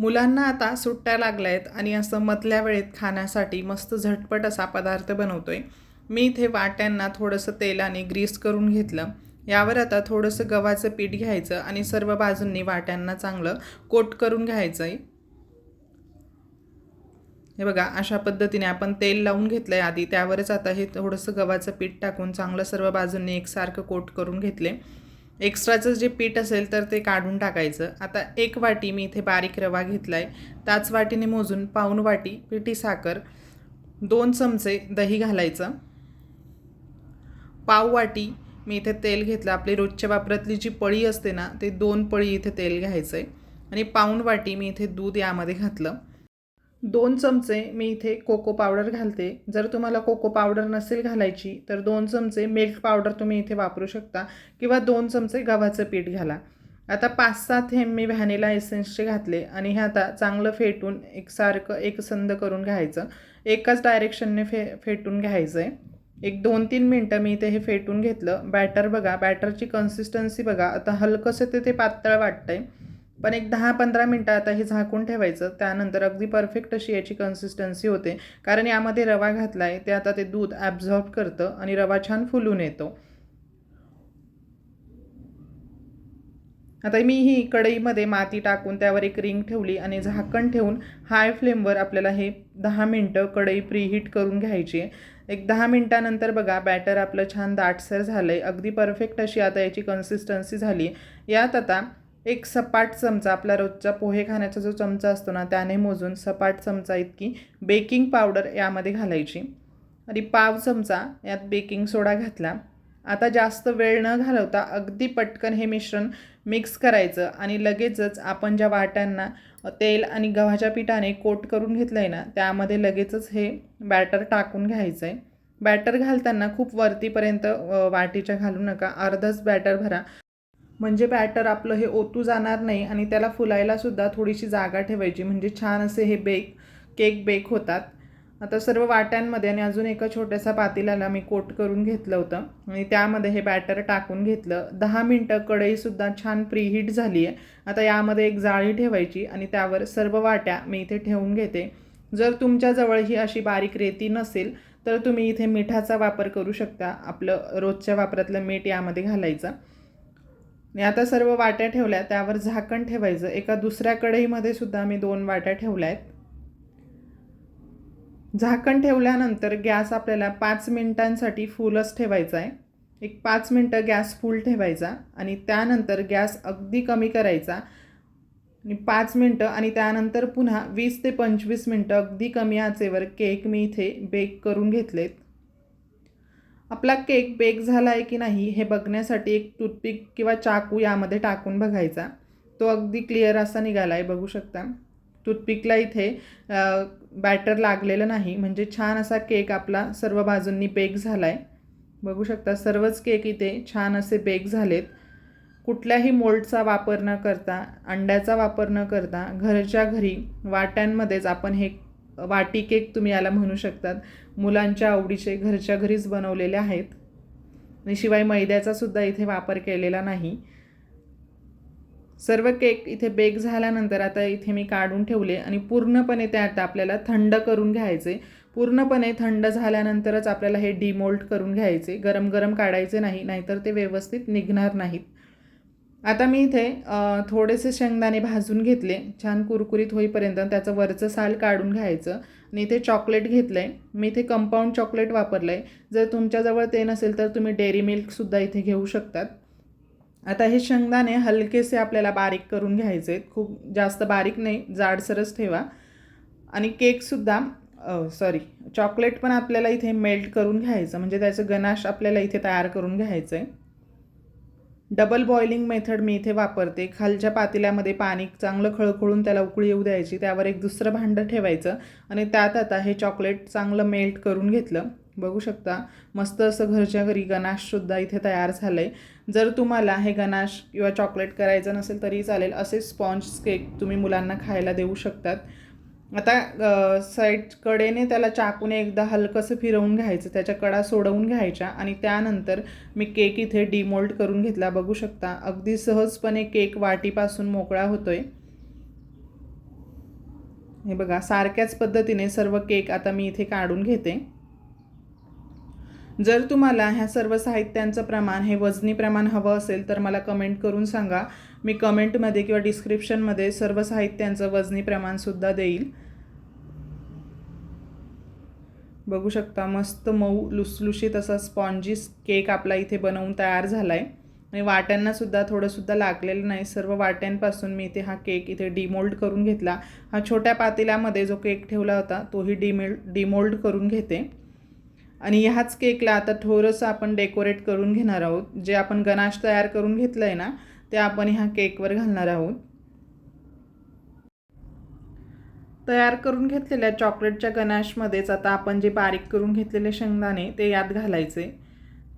मुलांना आता सुट्ट्या लागल्या आहेत आणि असं मधल्या वेळेत खाण्यासाठी मस्त झटपट असा पदार्थ बनवतो आहे मी इथे वाट्यांना थोडंसं तेलाने ग्रीस करून घेतलं. यावर आता थोडंसं गव्हाचं पीठ घ्यायचं आणि सर्व बाजूंनी वाट्यांना चांगलं कोट करून घ्यायचं आहे हे बघा अशा पद्धतीने आपण तेल लावून घेतलं आहे आधी. त्यावरच आता हे थोडंसं गव्हाचं पीठ टाकून चांगलं सर्व बाजूंनी एकसारखं कोट करून घेतले एक्स्ट्राचं जे पीठ असेल तर ते काढून टाकायचं. आता एक वाटी मी इथे बारीक रवा घेतला आहे त्याच वाटीने मोजून पाऊण वाटी पिठी साखर दोन चमचे दही घालायचं. पाव वाटी मी इथे तेल घेतलं. आपली रोजच्या वापरातली जी पळी असते ना ते दोन पळी इथे तेल घ्यायचं आहे आणि पाऊण वाटी मी इथे दूध यामध्ये घातलं. दोन चमचे मी इथे कोको पावडर घालते. जर तुम्हाला कोको पावडर नसेल घालायची तर दोन चमचे मिल्क पावडर तुम्ही इथे वापरू शकता किंवा दोन चमचे गव्हाचं पीठ घाला. आता पाच सहा थेंब मी व्हॅनिला एसेन्सचे घातले आणि हे आता चांगलं फेटून एकसारखं एकसंद करून घ्यायचं. एकाच डायरेक्शनने फे फेटून घ्यायचं आहे एक दोन तीन मिनटं मी इथे हे फेटून घेतलं. बॅटर बघा बॅटरची कन्सिस्टन्सी बघा. आता हलकंसं ते ते पातळ आहे पण एक दहा पंधरा मिनटं आता हे झाकून ठेवायचं त्यानंतर अगदी परफेक्ट अशी याची कन्सिस्टन्सी होते. कारण यामध्ये रवा घातला आहे ते आता ते दूध ॲब्झॉर्ब करतं आणि रवा छान फुलून येतो. आता मी ही कढईमध्ये माती टाकून त्यावर एक रिंग ठेवली आणि झाकण ठेवून हाय फ्लेमवर आपल्याला हे दहा मिनटं कढई प्रीहीट करून घ्यायची आहे. एक दहा मिनटानंतर बघा बॅटर आपलं छान दाटसर झालं आहे अगदी परफेक्ट अशी आता याची कन्सिस्टन्सी झाली आहे. यात आता एक सपाट चमचा आपला रोजचा पोहे खाण्याचा जो चमचा असतो ना त्याने मोजून सपाट चमचा इतकी बेकिंग पावडर यामध्ये घालायची. आणि पाव चमचा यात बेकिंग सोडा घातला. आता जास्त वेळ न घालवता अगदी पटकन हे मिश्रण मिक्स करायचं आणि लगेचच आपण ज्या वाट्यांना तेल आणि गव्हाच्या पिठाने कोट करून घेतलं आहे ना त्यामध्ये लगेचच हे बॅटर टाकून घ्यायचं आहे बॅटर घालताना खूप वरतीपर्यंत वाटीच्या घालू नका. अर्धच बॅटर भरा. म्हणजे बॅटर आपलं हे ओतू जाणार नाही आणि त्याला फुलायलासुद्धा थोडीशी जागा ठेवायची. म्हणजे छान असे हे बेक केक बेक होतात. आता सर्व वाट्यांमध्ये आणि अजून एका छोट्यासा पातेल्याला मी कोट करून घेतलं होतं. आणि त्यामध्ये हे बॅटर टाकून घेतलं. दहा मिनटं कढईसुद्धा छान प्रीहीट झाली आहे. आता यामध्ये एक जाळी ठेवायची आणि त्यावर सर्व वाट्या मी इथे ठेवून घेते. जर तुमच्याजवळ ही अशी बारीक रेती नसेल तर तुम्ही इथे मिठाचा वापर करू शकता. आपलं रोजच्या वापरातलं मीठ यामध्ये घालायचं. आणि आता सर्व वाट्या ठेवल्या त्यावर झाकण ठेवायचं. एका दुसऱ्या कढईमध्ये सुद्धा मी दोन वाट्या ठेवल्या आहेत. झाकण ठेवल्यानंतर गॅस आपल्याला पाच मिनिटांसाठी फुलच ठेवायचा आहे. एक पाच मिनटं गॅस फुल ठेवायचा आणि त्यानंतर गॅस अगदी कमी करायचा. आणि पाच मिनटं आणि त्यानंतर पुन्हा वीस ते पंचवीस मिनटं अगदी कमी आचेवर केक मी इथे बेक करून घेतलेत. आपला केक बेक झाला आहे की नाही हे बघण्यासाठी एक टूथपिक किंवा चाकू यामध्ये टाकून बघायचा. तो अगदी क्लिअर असा निघाला आहे बघू शकता. टूथपिकला इथे बॅटर लागलेलं नाही म्हणजे छान असा केक आपला सर्व बाजूंनी बेक झाला आहे बघू शकता सर्वच केक इथे छान असे बेक झालेत. कुठल्याही मोल्डचा वापर न करता अंड्याचा वापर न करता घरच्या घरी वाट्यांमध्येच आपण हे वाटी केक तुम्ही याला म्हणू शकतात. मुलांच्या आवडीचे घरच्या घरीच बनवलेले आहेत. आणि शिवाय मैद्याचा सुद्धा इथे वापर केलेला नाही. सर्व केक इथे बेक झाल्यानंतर आता इथे मी काढून ठेवले आणि पूर्णपणे ते आता आपल्याला थंड करून घ्यायचे. पूर्णपणे थंड झाल्यानंतरच आपल्याला हे डिमोल्ट करून घ्यायचे. गरम गरम काढायचे नाही नाहीतर ते व्यवस्थित निघणार नाहीत. आता मी इथे थोडेसे शेंगदाणे भाजून घेतले. छान कुरकुरीत होईपर्यंत त्याचं वरचं साल काढून घ्यायचं. आणि इथे चॉकलेट घेतलं आहे मी इथे कंपाऊंड चॉकलेट वापरलं आहे जर तुमच्याजवळ ते नसेल तर तुम्ही डेअरी मिल्कसुद्धा इथे घेऊ शकतात. आता हे शेंगदाणे हलकेसे आपल्याला बारीक करून घ्यायचे आहेत. खूप जास्त बारीक नाही. जाडसरच ठेवा. आणि केकसुद्धा सॉरी चॉकलेट पण आपल्याला इथे मेल्ट करून घ्यायचं. म्हणजे त्याचं गनाश आपल्याला इथे तयार करून घ्यायचं आहे डबल बॉइलिंग मेथड मी इथे वापरते. खालच्या पातेल्यामध्ये पाणी चांगलं खळखळून त्याला उकळी येऊ द्यायची. त्यावर एक दुसरं भांडं ठेवायचं. आणि त्यात आता हे चॉकलेट चांगलं मेल्ट करून घेतलं. बघू शकता मस्त असं घरच्या घरी गनाशसुद्धा इथे तयार झालं आहे जर तुम्हाला हे गनाश किंवा चॉकलेट करायचं नसेल तरी चालेल. असे स्पॉन्ज केक तुम्ही मुलांना खायला देऊ शकतात. आता साईडकडेने त्याला चाकूने एकदा हलकंसं फिरवून घ्यायचं त्याच्या कडा सोडवून घ्यायच्या आणि त्यानंतर मी केक इथे डिमोल्ड करून घेतला. बघू शकता अगदी सहजपणे केक वाटीपासून मोकळा होतो आहे हे बघा सारख्याच पद्धतीने सर्व केक आता मी इथे काढून घेते. जर तुम्हाला ह्या सर्व साहित्यांचं प्रमाण हे वजनी प्रमाण हवं असेल तर मला कमेंट करून सांगा. मी कमेंटमध्ये किंवा डिस्क्रिप्शनमध्ये सर्व साहित्यांचं वजनी प्रमाणसुद्धा देईल. बघू शकता मस्त मऊ लुसलुशीत असा स्पॉन्जी केक आपला इथे बनवून तयार झाला आहे आणि वाट्यांनासुद्धा थोडंसुद्धा लागलेलं नाही. सर्व वाट्यांपासून मी इथे हा केक इथे डिमोल्ड करून घेतला. हा छोट्या पातेल्यामध्ये जो केक ठेवला होता तोही डिमेल डिमोल्ड करून घेते. आणि ह्याच केकला आता थोडंसं आपण डेकोरेट करून घेणार आहोत. जे आपण गनाश तयार करून घेतलं आहे ना ते आपण ह्या केकवर घालणार आहोत. तयार करून घेतलेल्या चॉकलेटच्या गनाशमध्येच आता आपण जे बारीक करून घेतलेले शेंगदाणे ते यात घालायचे.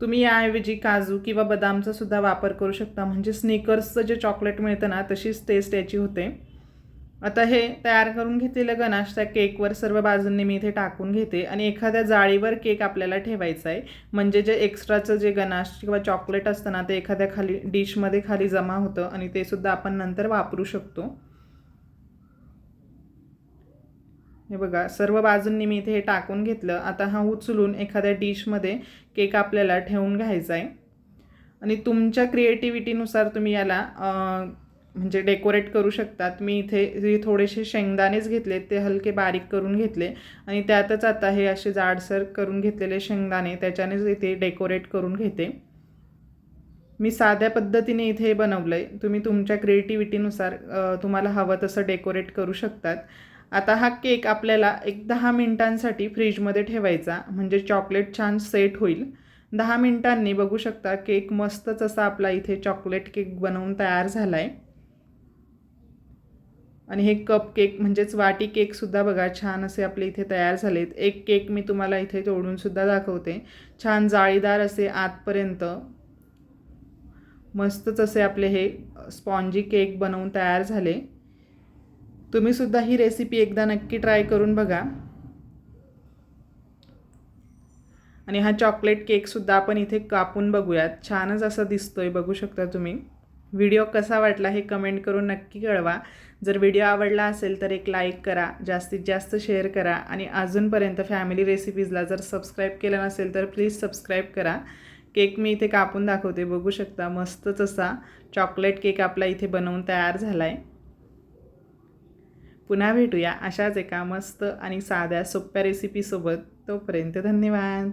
तुम्ही याऐवजी काजू किंवा बदामचा सुद्धा वापर करू शकता. म्हणजे स्निकर्सचं जे चॉकलेट मिळतं ना तशीच टेस्ट याची होते. आता हे तयार करून घेतलेलं गनाश त्या केकवर सर्व बाजूंनी मी इथे टाकून घेते आणि एखाद्या जाळीवर केक आपल्याला ठेवायचा आहे. म्हणजे जे एक्स्ट्राचं जे गनाश किंवा चॉकलेट असतं ना ते एखाद्या खाली डिशमध्ये खाली जमा होतं आणि ते सुद्धा आपण नंतर वापरू शकतो. हे बघा सर्व बाजूंनी मी इथे हे टाकून घेतलं. आता हा उचलून एखाद्या डिशमध्ये केक आपल्याला ठेवून घ्यायचा आहे. आणि तुमच्या क्रिएटिव्हिटीनुसार तुम्ही याला म्हणजे डेकोरेट करू शकतात. मी इथे थोडेसे शेंगदाणेच घेतले ते हलके बारीक करून घेतले आणि त्यातच आता हे असे जाडसर करून घेतलेले शेंगदाणे त्याच्यानेच इथे डेकोरेट करून घेते. मी साध्या पद्धतीने इथे बनवलं आहे तुम्ही तुमच्या क्रिएटिव्हिटीनुसार तुम्हाला हवं तसं डेकोरेट करू शकतात. आता हा केक आपल्याला एक दहा मिनिटांसाठी फ्रीजमध्ये ठेवायचा म्हणजे चॉकलेट छान सेट होईल. दहा मिनिटांनी बघू शकता केक मस्तच असा आपला इथे चॉकलेट केक बनवून तयार झाला आहे आणि हे कप केक म्हणजेच वाटी केकसुद्धा बघा छान असे आपले इथे तयार झालेत. एक केक मी तुम्हाला इथे तोडूनसुद्धा दाखवते. छान जाळीदार असे आतपर्यंत मस्तच असे आपले हे स्पॉन्जी केक बनवून तयार झाले. तुम्हीसुद्धा ही रेसिपी एकदा नक्की ट्राय करून बघा. आणि हा चॉकलेट केकसुद्धा आपण इथे कापून बघूयात. छानच असा दिसतोय बघू शकता तुम्ही. व्हिडिओ कसा वाटला हे कमेंट करून नक्की कळवा. जर व्हिडिओ आवडला असेल तर एक लाईक करा जास्तीत जास्त शेअर करा आणि अजूनपर्यंत फॅमिली रेसिपीजला जर सबस्क्राईब केलं नसेल तर प्लीज सबस्क्राईब करा. केक मी इथे कापून दाखवते बघू शकता मस्तच असा चॉकलेट केक आपला इथे बनवून तयार झाला आहे पुन्हा भेटूया अशाच एका मस्त आणि साध्या सोप्या रेसिपीसोबत तोपर्यंत धन्यवाद.